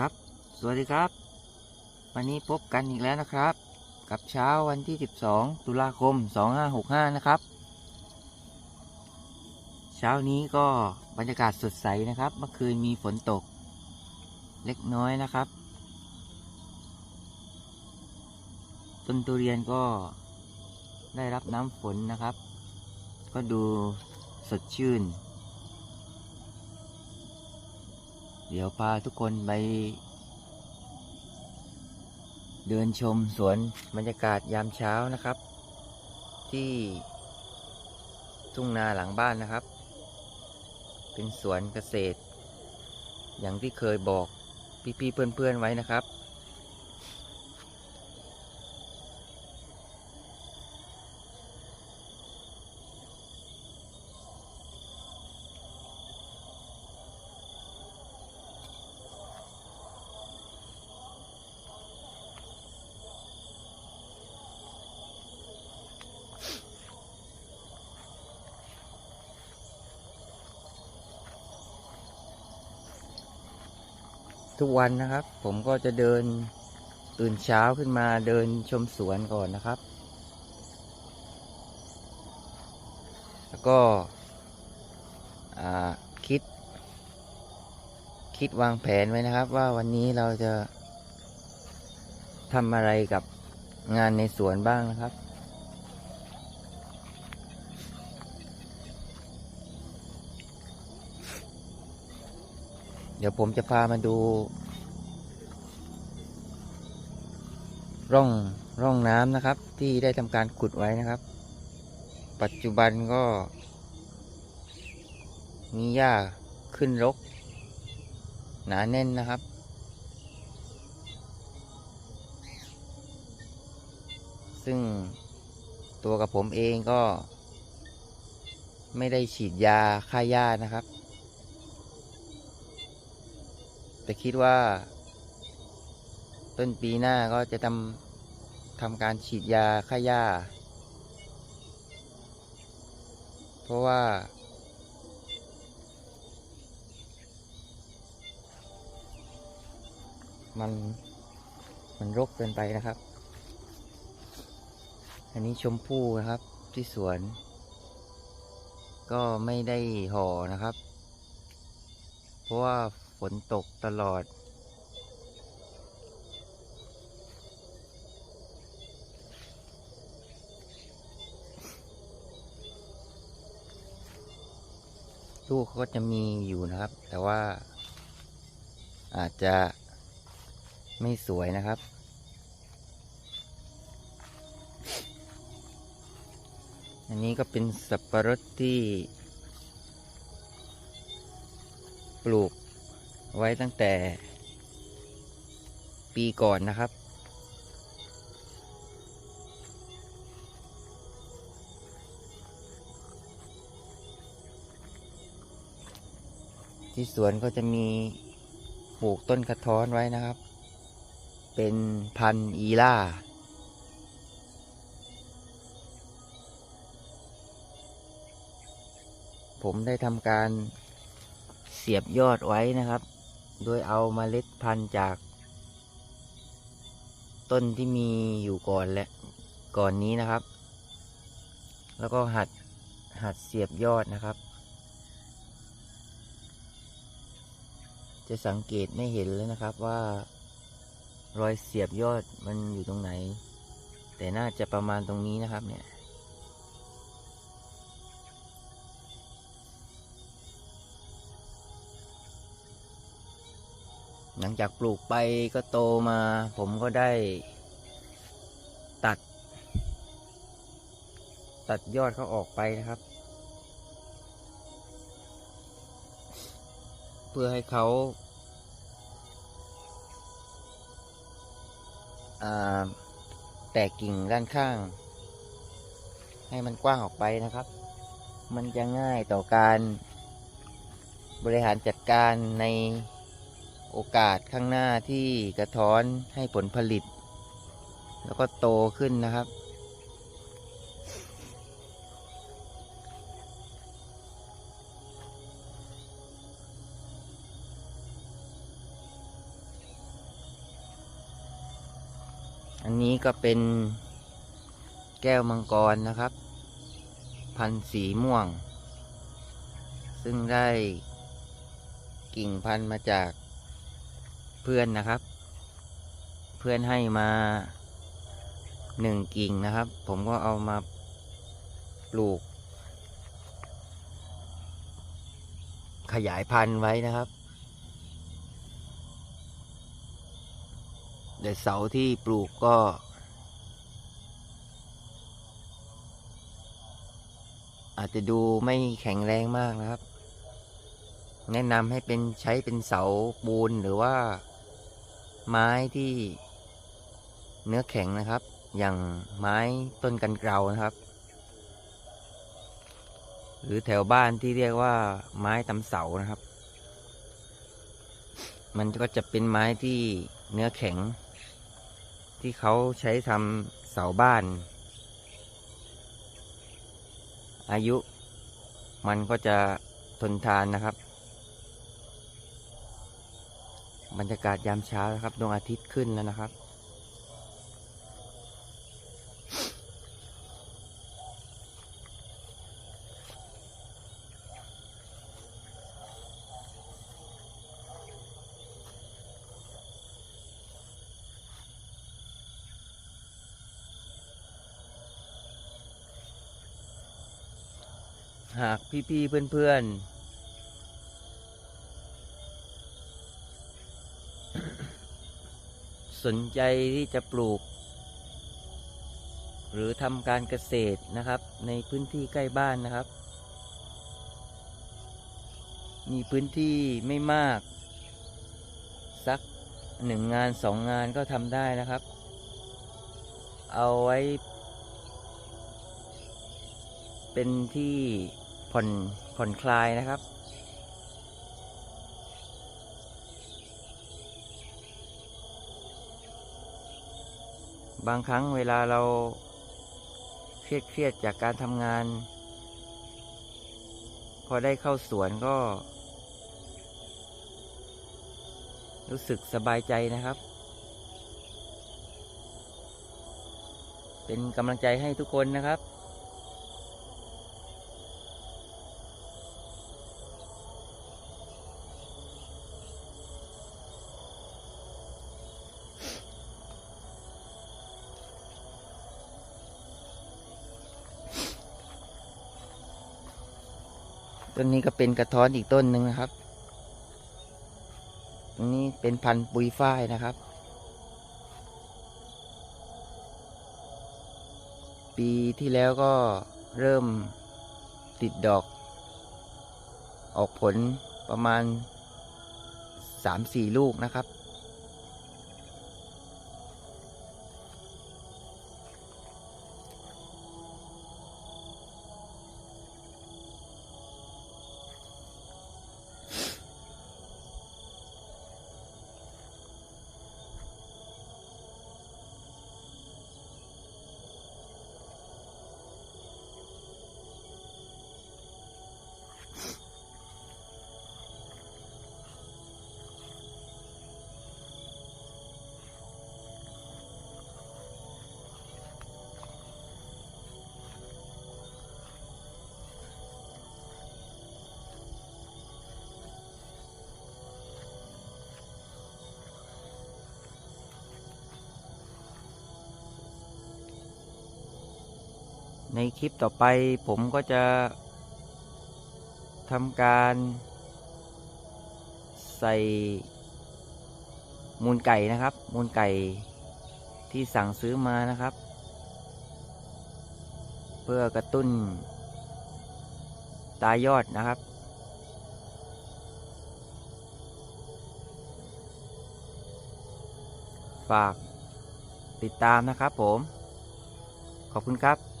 ครับ สวัสดีครับ วันนี้พบกันอีกแล้วนะครับ กับเช้าวันที่ 12 ตุลาคม 2565 นะครับ เช้านี้ก็บรรยากาศสดใสนะครับ เมื่อคืนมีฝนตก เล็กน้อยนะครับ ต้นทุเรียนก็ได้รับน้ำฝนนะครับ ก็ดูสดชื่น เดี๋ยวพาทุกคนไป เดินชมสวนบรรยากาศยามเช้านะครับ ที่ทุ่งนาหลังบ้านนะครับ เป็นสวนเกษตร อย่างที่เคยบอกพี่ๆเพื่อนๆไว้นะครับ ทุกวันนะครับ ผมก็จะเดินตื่นเช้าขึ้นมาเดินชมสวนก่อนนะครับ แล้วก็คิด คิดวางแผนไว้นะครับ ว่าวันนี้เราจะทำอะไรกับงานในสวนบ้างนะครับ ดี๋ยวผมจะพามาดู ร่องร่องน้ำนะครับ ที่ได้ทำการขุดไว้นะครับ ปัจจุบันก็ มีหญ้าขึ้นรก หนาแน่นนะครับซึ่งตัวกับผมเองก็ ไม่ได้ฉีดยาฆ่าหญ้านะครับ แต่คิดว่า ต้นปีหน้าก็จะทำทำการฉีดยาฆ่าหญ้า เพราะว่า มัน มันรกเกินไปนะครับ อันนี้ชมพู่นะครับที่สวน ก็ไม่ได้ห่อนะครับ เพราะว่า นตกตลอด ลูกเขาก็จะมีอยู่นะครับ แต่ว่า อาจจะไม่สวยนะครับอันนี้ก็เป็นสับปะรดที่ ปลูก ไว้ตั้งแต่ปีก่อนนะครับ ที่สวนก็จะมีปลูกต้นกระท้อนไว้นะครับ เป็นพันธุ์อีล่าผมได้ทำการเสียบยอดไว้นะครับ โดยเอามาเมล็ดพันธุ์จาก ต้นที่มีอยู่ก่อนและก่อนนี้นะครับ แล้วก็หัดหัดเสียบยอดนะครับ จะสังเกตไม่เห็นแล้วนะครับว่า รอยเสียบยอดมันอยู่ตรงไหน แต่น่าจะประมาณตรงนี้นะครับเนี่ย หลังจากปลูกไปก็โตมา ผมก็ได้ ตัด ตัดยอดเขาออกไปนะครับ เพื่อให้เขาแตกกิ่งด้านข้าง ให้มันกว้างออกไปนะครับ มันจะง่ายต่อการบริหารจัดการใน โอกาสข้างหน้าที่กระท้อนให้ผลผลิต แล้วก็โตขึ้นนะครับ อันนี้ก็เป็นแก้วมังกรนะครับ พันธุ์สีม่วง ซึ่งได้กิ่งพันธุ์มาจาก เพื่อนนะครับ เพื่อนให้มาหนึ่งกิ่งนะครับ ผมก็เอามาปลูก ขยายพันธุ์ไว้นะครับ เดี๋ยวเสาที่ปลูกก็อาจจะดูไม่แข็งแรงมากนะครับ แนะนำให้เป็นใช้เป็นเสาปูนหรือว่า ไม้ที่เนื้อแข็งนะครับ อย่างไม้ต้นกันเกลานะครับ หรือแถวบ้านที่เรียกว่าไม้ตำเสานะครับ มันก็จะเป็นไม้ที่เนื้อแข็ง ที่เขาใช้ทำเสาบ้าน อายุมันก็จะทนทานนะครับ บรรยากาศยามเช้านะครับดวงอาทิตย์ขึ้นแล้วนะครับ หากพี่ๆเพื่อนๆ สนใจที่จะปลูก หรือทำการเกษตรนะครับ ในพื้นที่ใกล้บ้านนะครับ มีพื้นที่ไม่มาก สักหนึ่งงานสองงานก็ทำได้นะครับ เอาไว้ เป็นที่ผ่อนผ่อนคลายนะครับ บางครั้งเวลาเราเครียดเครียดๆจากการทำงาน พอได้เข้าสวนก็ รู้สึกสบายใจนะครับ เป็นกำลังใจให้ทุกคนนะครับ ต้นนี้ก็เป็นกระท้อนอีกต้นหนึ่งนะครับ ตรงนี้เป็นพันธุ์ปุยฝ้ายนะครับ ปีที่แล้วก็เริ่มติดดอก ออกผลประมาณ 3-4 ลูกนะครับ ในคลิปต่อไปผมก็จะทำการใส่มูลไก่นะครับ มูลไก่ที่สั่งซื้อมานะครับ เพื่อกระตุ้น ตายอดนะครับ ฝากติดตามนะครับผม ขอบคุณครับ